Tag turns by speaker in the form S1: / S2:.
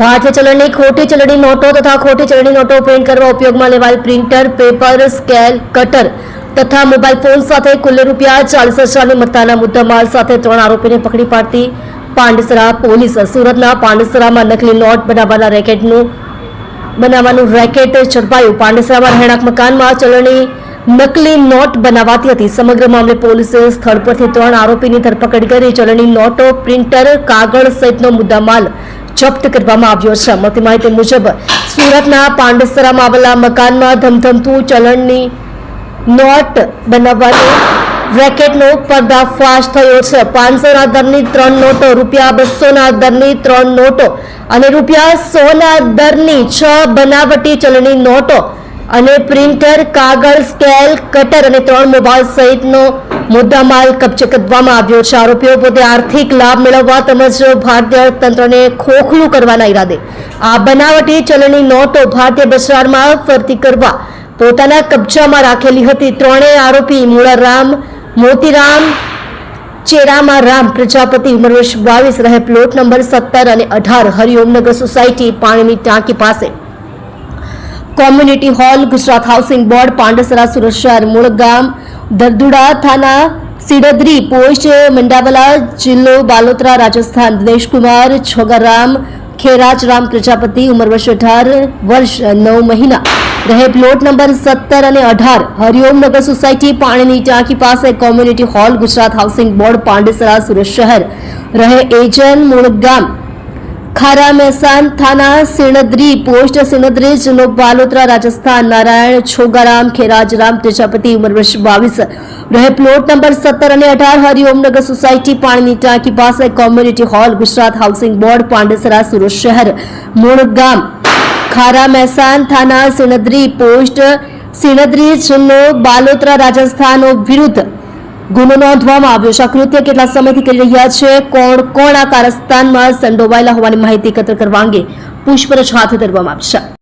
S1: ભારતીય ચલણની, ખોટી ચલણી નોટો તથા ખોટી ચલણી નોટો પ્રિન્ટ કરવા ઉપયોગમાં લેવાયેલ પ્રિન્ટર, પેપર, સ્કેલ, કટર તથા મોબાઈલ ફોન સાથે કુલ રૂપિયા ચાલીસ હજારની મત્તાના મુદ્દામાલ સાથે ત્રણ આરોપીને પકડી પાડતી પાંડેસરા પોલીસ. સુરતના પાંડેસરામાં નકલી નોટ બનાવવાના રેકેટનું, બનાવવાનું રેકેટ ઝડપાયું. પાંડેસરામાં રહેણાંક મકાનમાં ચલણી નકલી નોટ બનાવાતી હતી. સમગ્ર મામલે પોલીસે સ્થળ પરથી ત્રણ આરોપીની ધરપકડ કરી ચલણી નોટો, પ્રિન્ટર, કાગળ સહિતનો મુદ્દામાલ જપ્ત કરવામાં આવ્યો છે. મળતી માહિતી મુજબ, સુરતના પાંડેસરામાં આવેલા મકાનમાં ધમધમતું ચલણની નોટ બનાવવાનો રેકેટનો પર્દાફાશ થયો છે. પાંચસોના દરની ત્રણ નોટો, રૂપિયા બસોના દરની ત્રણ નોટો અને રૂપિયા સોના દરની છ બનાવટી ચલણી નોટો અને પ્રિન્ટર, કાગળ, સ્કેલ, કટર અને ત્રણ મોબાઈલ સહિતનો મુદ્દામાલ કબજે કરવામાં આવ્યો છે. આરોપીઓ પોતે આર્થિક લાભ મેળવવા તેમજ ભારતીય તંત્રને ખોખલું કરવાના ઈરાદે. આ બનાવટી ચલણી નોટો ભારતીય બજારમાં ફરતી કરવા પોતાના કબજામાં રાખેલી હતી. ત્રણેય આરોપી મૂળારામ, મોતીરામ, ચેરામા રામ, પ્રજાપતિ ઉંમર બાવીસ રહે પ્લોટ નંબર સત્તર અને અઢાર, હરિઓમનગર સોસાયટી, પાણીની ટાંકી પાસે community hall Gujarat housing board Pandesara Surat શહેર મૂળ ગામ દરદુડા થાના સિડદરી પોસ્ટ મંડાવલા જિલ્લો બાલોતરા રાજસ્થાન દિનેશકુમાર છોગારામ ખેરાજરામ પ્રજાપતિ ઉંમર વર્ષ અઢાર વર્ષ નવ મહિના રહે પ્લોટ નંબર સત્તર અને અઢાર હરિઓમનગર સોસાયટી પાણીની ટાંકી પાસે community hall Gujarat housing board Pandesara Surat શહેર રહે એજન મૂળ ગામ ખારા મહેસાન થાના સિણદ્રી, પોસ્ટ સિણદ્રી, જિલ્લો બાલોતરા, રાજસ્થાન, નારાયણ, છોગારામ, ખેરાજરામ પ્રજાપતિ ઉંમર વર્ષ બાવીસ. રહે પ્લોટ નંબર સત્તર અને અઢાર હરિઓમનગર સોસાયટી, પાણીની ટાંકી પાસે community hall, Gujarat housing board, Pandesara, Surat શહેર. મૂળ ગામ, ખારા મહેસાન થાના સિણદ્રી, પોસ્ટ સિણદ્રી, જિલ્લો બાલોતરા, રાજસ્થાનો વિરુદ્ધ. ગુનો નોંધવામાં આવ્યો. છે આ કૃત્ય કેટલા સમયથી કરી રહ્યા છે? કોણ કોણ આ કારસ્તાનમાં સંડોવાયેલા હોવાની માહિતી એકત્ર કરવા અંગે પૂછપરછ હાથ ધરવામાં આવશે.